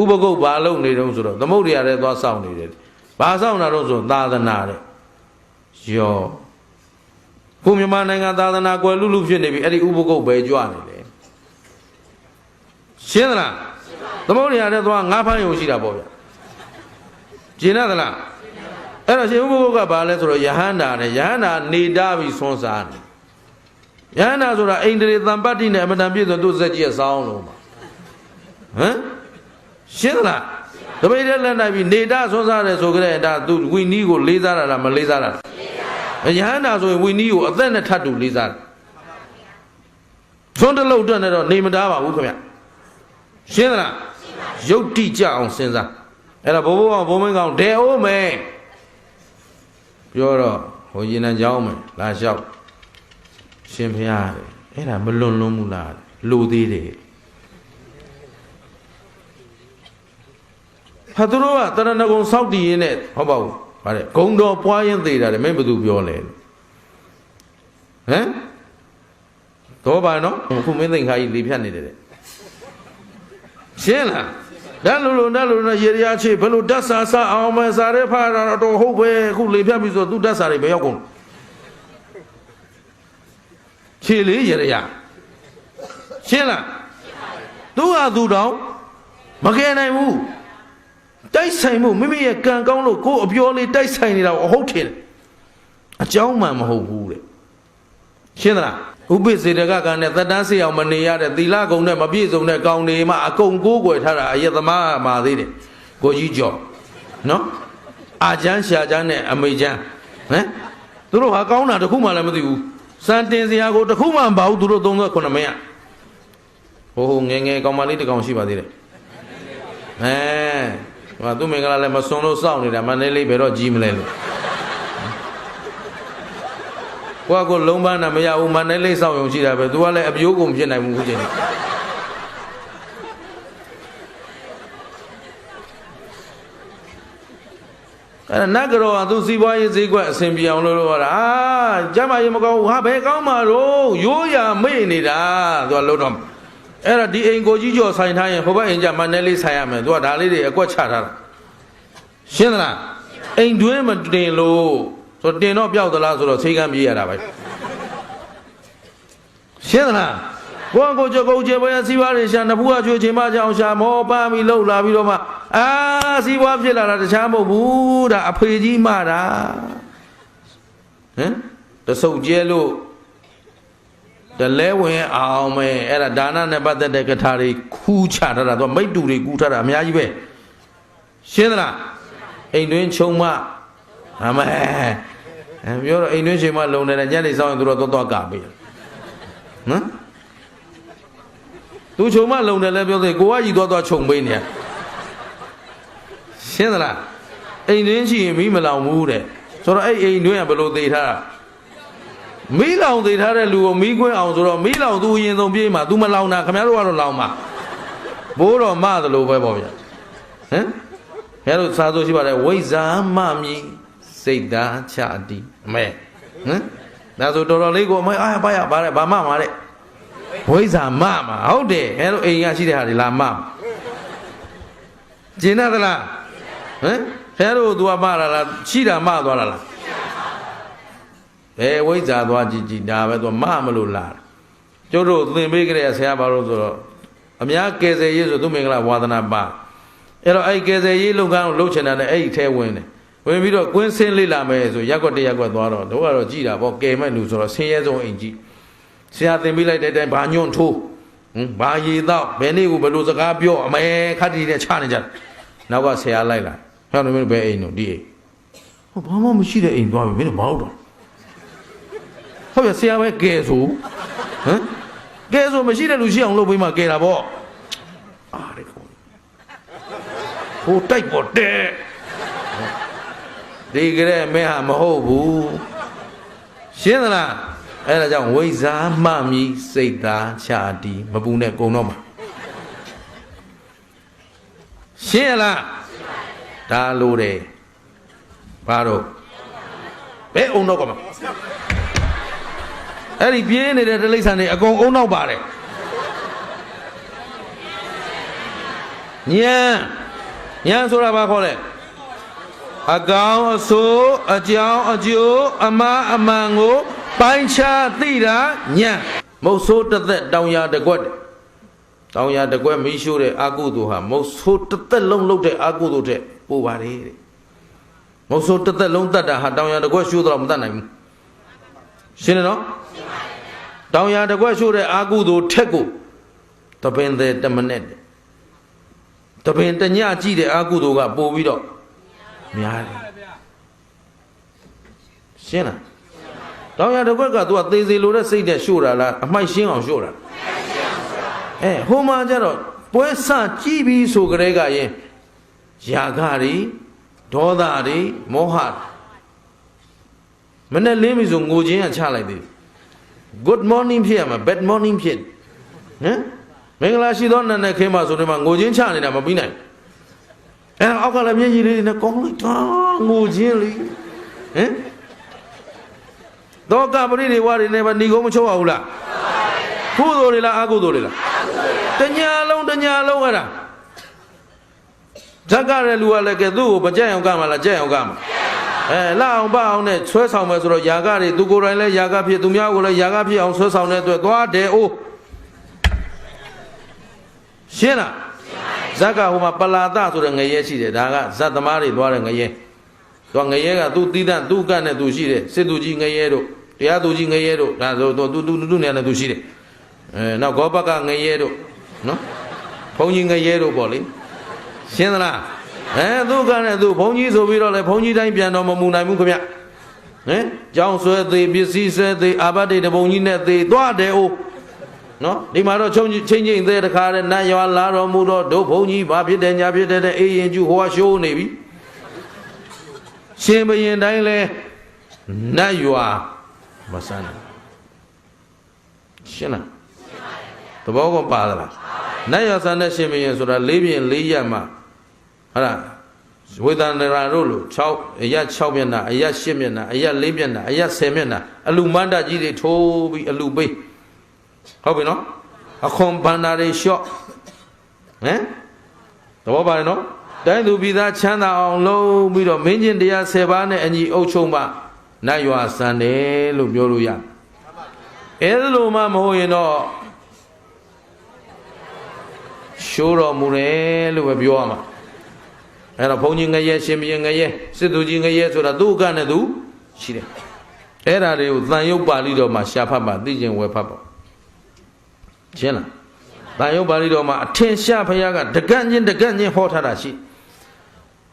ဥပကုတ်ဘာလုပ်နေတုံးဆိုတော့သမုဒ္ဒရာထဲသွားစောင့်နေတယ်ဘာစောင့်တာတော့ဆိုသာသနာတဲ့ယောခုမြန်မာနိုင်ငံသာသနာကွယ်လူလူဖြစ်နေပြီအဲ့ဒီဥပကုတ်ပဲကြွနေတယ်ရှင်းသလားသမုဒ္ဒရာထဲသွားငါးဖမ်းယုံရှိတာပေါ့ဗျာကျင်ရသလားအဲ့တော့ရှင်ဥပကုတ်ကဘာလဲဆိုတော့ယဟန္တာနဲ့ယဟန္တာနေတာပြီးဆွန်းစားနေယဟန္တာဆိုတာအိန္ဒြေတံပတ္တိနဲ့အမတန်ပြည့်စုံသူ့ဇက်ကြီးရဲ့စောင်းလုံးပါဟမ် ရှင်းသလားတပိတ်တဲ့လက်နိုင်ပြီးနေတာဆွန်းစားတယ်ဆိုကြတဲ့ဒါသူဝီနီးကိုလေးစားတာလားမလေးစားတာလားယဟန္တာဆိုရင်ဝီနီးကိုအသက်နဲ့ထပ်တူလေးစားတယ်ဆွန်းတလုတ်တက်နေတော့နေမသားပါဘူးခင်ဗျရှင်းသလားရုပ်တိကြအောင်စဉ်းစားအဲ့ဒါဘိုးဘိုးအောင်ဘုံမင်းကောင်ဒဲအိုးမယ်ပြောတော့ဟိုရင်နံကြောင်းမယ်လာလျှောက်ရှင်ဖျားတယ်အဲ့ဒါမလွန်လွန်းဘူးလားလူသေးတယ် ဟာသူတို့ကတရဏဂုံစောက်တည်ရင်းနဲ့ဟုတ်ပါဘူးဗါတဲ့ဂုံတော်ပွားရင်သေးတာလေမင်းဘယ်သူပြောလဲဟမ်တော့ပါနော်ခုမင်းသိင်္ခါကြီးလေဖြတ်နေတယ်တဲ့ရှင်းလားဓာတ်လိုလိုဓာတ်လိုလိုရေရချေဘယ်လိုဓာတ်စာစအောင်မစားရဲဖာတော့ဟုတ်ပဲခုလေဖြတ်ပြီဆိုသူဓာတ်စာတွေဘယ်ရောက်ကုန်ခြေလေးရေရရှင်းလားသူဟာသူတောင်မကယ်နိုင်ဘူး တိုက်ဆိုင်မှုမိမိရဲ့ကံကောင်းလို့ကိုယ်အပြောလေးတိုက်ဆိုင်နေတာကိုအဟုတ်ထင်တယ်အကြောင်းမှန်မဟုတ်ဘူးတဲ့ရှင်းသလားဥပိ္ပစေတကကံနဲ့သက်တမ်းစေအောင်မနေရတဲ့သီလကုံနဲ့မပြည့်စုံတဲ့ကောင်းတွေမှအကုန်ကိုးကွယ်ထားတာအယက်သမားမှာသေးတယ်ကိုကြီးကျော်နော်အာချမ်းရှာချမ်းနဲ့အမေချမ်းဟမ်သူတို့ဟာကောင်းတာတစ်ခုမှလည်းမသိဘူးစံတင်စရာကိုတစ်ခုမှမပါဘူးသူတို့39မရဟိုဟိုငယ်ငယ်ကောင်မလေးတစ်ကောင်ရှိပါသေးတယ်အဲ ဟိုသူမင်္ဂလာလည်းမစွန်လို့စောင့်နေတာမန္တလေးဘယ်တော့ကြီးမလဲလို့ကိုကကိုလုံးပန်းတာမရဘူးမန္တလေးစောင့်ရုံရှိတာပဲသူကလည်းအပြိုးကုန်ဖြစ်နိုင်မှုခုချိန်အဲ့ဒါနတ်ကတော်ကသူစီးပွားရေးဈေးကွက်အဆင်ပြေအောင်လုပ်လို့ရတာအာကျမ်းမာရေးမကောင်းဘူးဟာဘယ်ကောင်းမှာတော့ရိုးရာမေ့နေတာသူကလုံးတော့ အဲ့ဒါဒီအိမ်ကိုကြီးကျော်ဆိုင်ထားရင်ဟိုဘက်အိမ်ကျမန္တလေးဆိုင်ရမယ်သူကဒါလေးတွေအကွက်ချထားတာရှင်းသလားအိမ်တွင်းမတင်လို့ဆိုတင်တော့ပျောက်သလားဆိုတော့ဆေးကမ်းပြေးရတာပဲရှင်းသလားကိုကကိုကြကိုကျေပွဲစီးပွားတွေရှာနဖူးကချွေချိန်မကြအောင်ရှာမောပန်းပြီးလှုပ်လာပြီးတော့မှအာစီးပွားဖြစ်လာတာတခြားမဟုတ်ဘူးဒါအဖေကြီးမှတာဟမ်တဆုပ်ကျဲလို့ တလဲဝင်အောင်မယ်အဲ့ဒါဒါနနဲ့ပတ်သက်တဲ့ကထာတွေခူးချထားတာသူမိတ်တူတွေကူးထားတာအများကြီးပဲရှင်းသလားအိမ်တွင်းခြုံမအမဲအဲပြောတော့အိမ်တွင်းချိန်မလုံနေတဲ့ညနေဆောင်ရင်သူတို့တော့တော့ကပေးနော်သူခြုံမလုံတယ်လဲပြောသေးကိုကကြီးတော့တော့ခြုံပေးနေရရှင်းသလားအိမ်တွင်းရှိရင်မီးမလောင်ဘူးတဲ့ဆိုတော့အဲ့အိမ်တွင်းကဘယ်လိုသေးထားတာ မီးလောင်သေးထားတဲ့လူကိုမီးခွင်းအောင်ဆိုတော့မီးလောင်သူအရင်ဆုံးပြေးမှာ तू မလောင်တာခင်ဗျားတို့ကတော့လောင်မှာဘိုးတော်မသလိုပဲပေါ့ဗျာဟမ်ခင်ဗျားတို့စာဆိုရှိပါတယ်ဝိဇာမမြည်စိတ်သားချတိအမဲဟမ်ဒါဆိုတော်တော်လေးကိုအမဲအာဘာရဘာလဲဘာမှမှာတဲ့ဝိဇာမမှာဟုတ်တယ်ခင်ဗျားတို့အိမ်ကရှိတဲ့ဟာတွေလာမမှာကျင်ရသလားဟမ်ခင်ဗျားတို့ तू ကမလာလားရှိတာမသွားတာလား ဘယ်ဝိဇ္ဇာသွားကြည့်ကြည့်ဒါပဲသူမမလို့လာကျုပ်တို့သင်ပေးကြတဲ့ဆရာဘာလို့ဆိုတော့အများကယ်ဆယ်ရေးဆိုသူမင်္ဂလာဝါသနာပါအဲ့တော့အဲ့ကယ်ဆယ်ရေးလုပ်ငန်းကိုလုပ်ချင်တာနဲ့အဲ့ဒီထဲဝင်တယ်ဝင်ပြီးတော့ကွင်းစင်းလေးလာမယ်ဆိုရက်ကွက်တရက်ကွက်သွားတော့တို့ကတော့ကြည်တာပေါ့ကယ်မဲ့လူဆိုတော့ဆင်းရဲဆုံးအိမ်ကြီးဆရာသင်ပေးလိုက်တဲ့အတိုင်းဘာညွန့်ထိုးဟင်ဘာရည်တော့ဘယ်နေ့ကိုဘယ်လိုစကားပြောအမဲခတ်တီနဲ့ချနေကြတယ်နောက်ကဆရာလိုက်လာဟဲ့မင်းတို့ဘယ်အိမ်တို့ဒီအိမ်ဟောဘာမှမရှိတဲ့အိမ်သွားပြီမင်းတို့မဟုတ်တော့ ဟုတ်ပြဆရာပဲကဲဆိုဟမ်ကဲဆိုမရှိတဲ့လူရှိအောင်လုပ်ပေးမှကဲတာပေါ့အားရခေါ်ဟိုတိုက်ပေါ်တဲ့ဒီကြဲမဲဟာမဟုတ်ဘူးရှင်းသလားအဲ့ဒါကြောင့်ဝိဇာမှမြည်စိတ်သားချာတီမပူနဲ့ကုံတော့မှာရှင်းရလားဒါလို့တယ်ဘာတော့ဘယ်အောင်တော့ကမှာ အဲ့ဒီပြေးနေတဲ့တိရစ္ဆာန်တွေအကုန်အုံနောက်ပါတယ်ဟညံညံဆိုတာဘာခေါ်လဲအကောင်အဆိုးအကြောင်းအကျိုးအမအမှန်ကိုပိုင်းခြားသိတာညံမုတ်ဆိုးတစ်သက်တောင်ရတကွက်တဲ့တောင်ရတကွက်မီးရှို့တဲ့အာကုသိုလ်ဟာမုတ်ဆိုးတစ်သက်လုံးလုပ်တဲ့အာကုသိုလ်တဲ့ပို့ပါလေတဲ့မုတ်ဆိုးတစ်သက်လုံးတတ်တာဟာတောင်ရတကွက်ရှို့တော့မတတ်နိုင်ဘူးရှင်းတယ်နော် တောင်ရတကွက်ရှို့တဲ့အာကုသိုလ်ထက်ကိုတပင်တဲ့တမနဲ့တဲ့တပင်တညကြည့်တဲ့အာကုသိုလ်ကပို့ပြီးတော့များတယ်ရှင်းလားတောင်ရတကွက်က तू ကသေစီလိုတဲ့စိတ်နဲ့ရှို့တာလားအမိုက်ရှင်းအောင်ရှို့တာအဲဟိုမှာကျတော့ပွဲဆကြည့်ပြီးဆိုကြတဲ့ကရင်ယာဂတွေဒေါသတွေမောဟမနဲ့လင်းပြီဆိုငိုခြင်းကချလိုက်သေးတယ် good morning ဖြစ်ရမှာ bad morning ဖြစ်ဟမ်မင်္ဂလာရှိသောနတ်နဲ့ခင်းပါဆိုနေမှာငိုချင်းချနေတာမပြီးနိုင်အဲအောက်ကလည်းမျက်ရည်လေးနဲ့ကောင်းလိုက်တာငိုချင်းလေဟမ်တော့ကပရိတွေဝါတွေနဲ့ဗဏီကုန်းမချုပ်အောင်လားကုသိုလ်တွေလားအကုသိုလ်တွေလားတညာလုံးတညာလုံးအဲ့ဒါဇက်ကတဲ့လူကလည်းကဲသူ့ကိုမကြက်အောင်ကမှာလားကြက်အောင်ကမှာ အဲလာအောင်ပအောင်နဲ့ဆွဲဆောင်မယ်ဆိုတော့ယာကတွေသူကိုယ်တိုင်လည်းယာကဖြစ်သူများကိုလည်းယာကဖြစ်အောင်ဆွဲဆောင်တဲ့အတွက်သွားတယ်အိုးရှင်းလားဇက်ကဟိုမှာပလာတဆိုတဲ့ငရဲရှိတယ်ဒါကဇတ်သမားတွေသွားတဲ့ငရဲသူငရဲကသူ့တီးတန့်သူ့ကတ်နဲ့သူရှိတယ်စစ်သူကြီးငရဲတို့တရားသူကြီးငရဲတို့ဒါဆိုသူသူသူသူနဲ့လည်းသူရှိတယ်အဲနောက်ဂောဘကငရဲတို့နော်ဘုန်းကြီးငရဲတို့ပေါ့လေရှင်းသလား အဲသူကနဲ့သူဘုန်းကြီးဆိုပြီးတော့လေဘုန်းကြီးတိုင်းပြန်တော့မမူနိုင်ဘူးခင်ဗျဟမ်ကြောင်းဆွဲသေးပစ္စည်းဆွဲသေးအာဘတိတဘုံကြီးနဲ့သေးသွားတယ်အိုးနော်ဒီမှာတော့ချုံချင်းချင်းသေးတခါတဲ့နတ်ရွာလာတော်မူတော့ဒုဘုံကြီးဘာဖြစ်တယ်ညာဖြစ်တယ်တဲ့အေးရင်ကျူဟိုကရှိုးနေပြီရှင်ဘရင်တိုင်းလဲနတ်ရွာမဆန်းဘူးရှင်းလားသဘောကပါလားနတ်ရွာဆန်းတဲ့ရှင်ဘရင်ဆိုတာလေးပြင်လေးရက်မှာ ဟုတ်လားဝေဒနာရာတို့လို့6အရက်6မျက်နှာအရက်10မျက်နှာအရက်4မျက်နှာအရက်10မျက်နှာအလူမန္တကြီးတွေထိုးပြီးအလူပေးဟုတ်ပြီနော်အခွန်ဘန္နာတွေလျှော့ဟမ်သဘောပါတယ်နော်တိုင်းသူပြည်သားချမ်းသာအောင်လုပ်ပြီးတော့မင်းချင်းတရား10ပါးနဲ့အညီအုပ်ချုပ်မှနတ်ရွာစံတယ်လို့ပြောလို့ရတယ်အဲလိုမှမဟုတ်ရင်တော့ရှိုးတော်မူတယ်လို့ပဲပြောရမှာ အဲ့တော့ဘုန်းကြီးငရဲရှင်ဘုရင်ငရဲစစ်သူကြီးငရဲဆိုတာသူ့ကနဲ့သူရှိတယ်အဲ့ဒါတွေကိုတန်ရုပ်ပါဠိတော်မှာရှားဖတ်ပါသိကျင်ဝယ်ဖတ်ပါရှင်းလားတန်ရုပ်ပါဠိတော်မှာအထင်ရှားဘုရားကတကန့်ချင်းတကန့်ချင်းဟောထားတာရှိ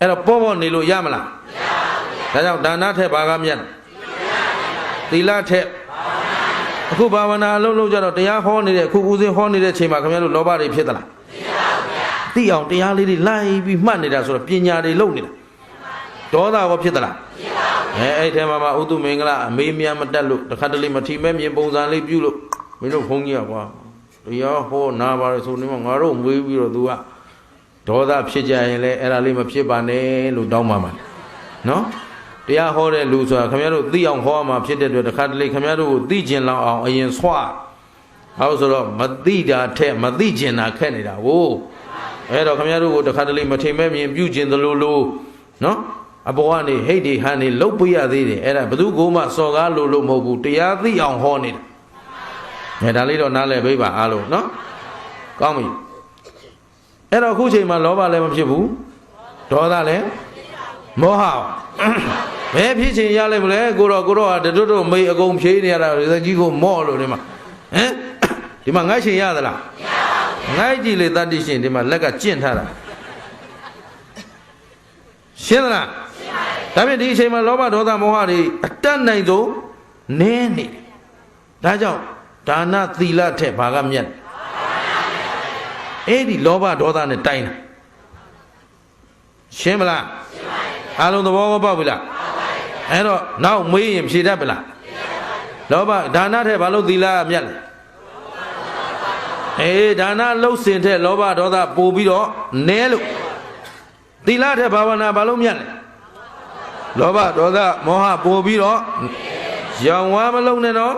အဲ့တော့ပေါ့ပေါ့နေလို့ရမလားမရပါဘူးဒါကြောင့်ဒါနထက်ဘာကမြတ်သီလထက်အခုဘာဝနာအလုံးလုံးကြတော့တရားဟောနေတဲ့အခုဦးစင်းဟောနေတဲ့ချိန်မှာခင်ဗျားတို့လောဘတွေဖြစ်သလား သိအောင်တရားလေးတွေလိုက်ပြီးမှတ်နေတာဆိုတော့ပညာတွေလုံနေတာဒေါသရောဖြစ်သလားအဲအဲ့ထဲမှာမှဥတုမင်္ဂလာအမေးမြန်မတက်လို့တခါတလေမထီမဲ့မြင်ပုံစံလေးပြုလို့မင်းတို့ဘုန်းကြီးကကွာတရားဟောနာပါလေဆိုနေမှငါတို့မွေးပြီးတော့ तू ကဒေါသဖြစ်ကြရင်လည်းအဲ့ဒါလေးမဖြစ်ပါနဲ့လို့တောင်းပါမှာနော်တရားဟောတဲ့လူဆိုတာခင်ဗျားတို့သိအောင်ဟောမှာဖြစ်တဲ့အတွက်တခါတလေခင်ဗျားတို့ကိုသိကျင်လောက်အောင်အရင်ဆွဟောဆိုတော့မသိတာထက်မသိကျင်တာခက်နေတာကို အဲ့တော့ခမရတို့ကိုတခါတလေမထိမ်မဲ့မြင်ပြုကျင်သလိုလိုနော်အပေါ်ကနေဟိတ်ဒီဟန်နေလုတ်ပြရသေးတယ်အဲ့ဒါဘသူကိုမှစော်ကားလို့လို့မဟုတ်ဘူးတရားသိအောင်ဟောနေတာအဲဒါလေးတော့နားလည်ပေးပါအားလုံးနော်ကောင်းပြီအဲ့တော့အခုချိန်မှာလောဘလည်းမဖြစ်ဘူးဒေါသလည်းမောဟဘယ်ဖြစ်ချိန်ရလိမ့်မလဲကိုတော့ကိုတော့ဟာတွတ်တွတ်မေးအကုန်ဖြေးနေရတာဒီကြီးကိုမော့လို့ဒီမှာဟမ်ဒီမှာငါ့ချိန်ရသလားမရ ငိုက်ကြည့်လေတတ္တိရှင်ဒီမှာလက်ကကျင့်ထားတာရှင်းသလားရှင်းပါတယ်ဒါဖြင့်ဒီအချိန်မှာလောဘဒေါသမောဟတွေအတတ်နိုင်ဆုံးနည်းနေတယ်ဒါကြောင့်ဒါနသီလထက်ဘာကမြတ်အဲ့ဒီလောဘဒေါသနဲ့တိုင်းတာရှင်းမလားရှင်းပါတယ်အားလုံးသဘောပေါက်ပြီလားအဲ့တော့နောက်မေးရင်ဖြေတတ်ပြီလားလောဘဒါနထက်ဘာလို့သီလကမြတ်လဲ အေးဒါနလှုပ်စင်တဲ့လောဘဒေါသပို့ပြီးတော့နဲလို့သီလတဲ့ဘာဝနာဘာလို့မြတ်လဲလောဘဒေါသမောဟပို့ပြီးတော့ရောင်ဝါမလုံးနဲ့တော့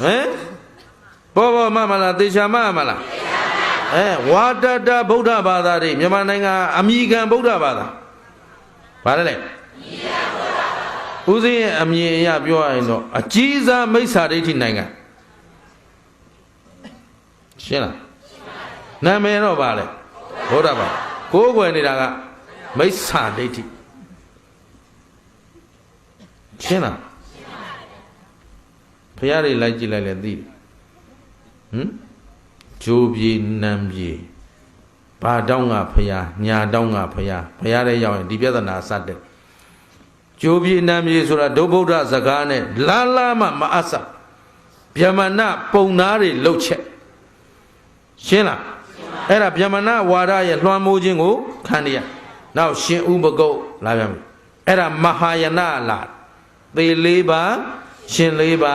ဟမ်ဘောဘောမမလားတေချာမမလားအဲဝါတတဗုဒ္ဓဘာသာတွေမြန်မာနိုင်ငံအမိခံဗုဒ္ဓဘာသာဘာလဲလဲဦးစင်းရဲ့အမြင်အရပြောရရင်တော့အကြီးစားမိစ္ဆာဒိဋ္ဌိနိုင်ငံ ရှင်းလားနာမည်တော့ဗာလဲဗုဒ္ဓဘာသာကိုးကွယ်နေတာကမိစ္ဆာဒိဋ္ဌိရှင်းလားဖရားတွေလိုက်ကြည့်လိုက်လဲသိတယ်ဟမ်ဂျိုးပြေနံပြေဘာတောင်းကဖရားညာတောင်းကဖရားဖရားတဲ့ရောက်ရင်ဒီပြဿနာစတဲ့ဂျိုးပြေနံပြေဆိုတာဒုဗုဒ္ဓစကားနဲ့လာလာမှမအပ်စဗျမဏပုံသားတွေလှုပ်ချက် ရှင်းလားအဲ့ဒါဗျမဏဝါဒရဲ့လွှမ်းမိုးခြင်းကိုခံရနောက်ရှင်ဥပကုတ်လာပြန်ပြီအဲ့ဒါမဟာယနာလာသေလေးပါရှင်လေးပါ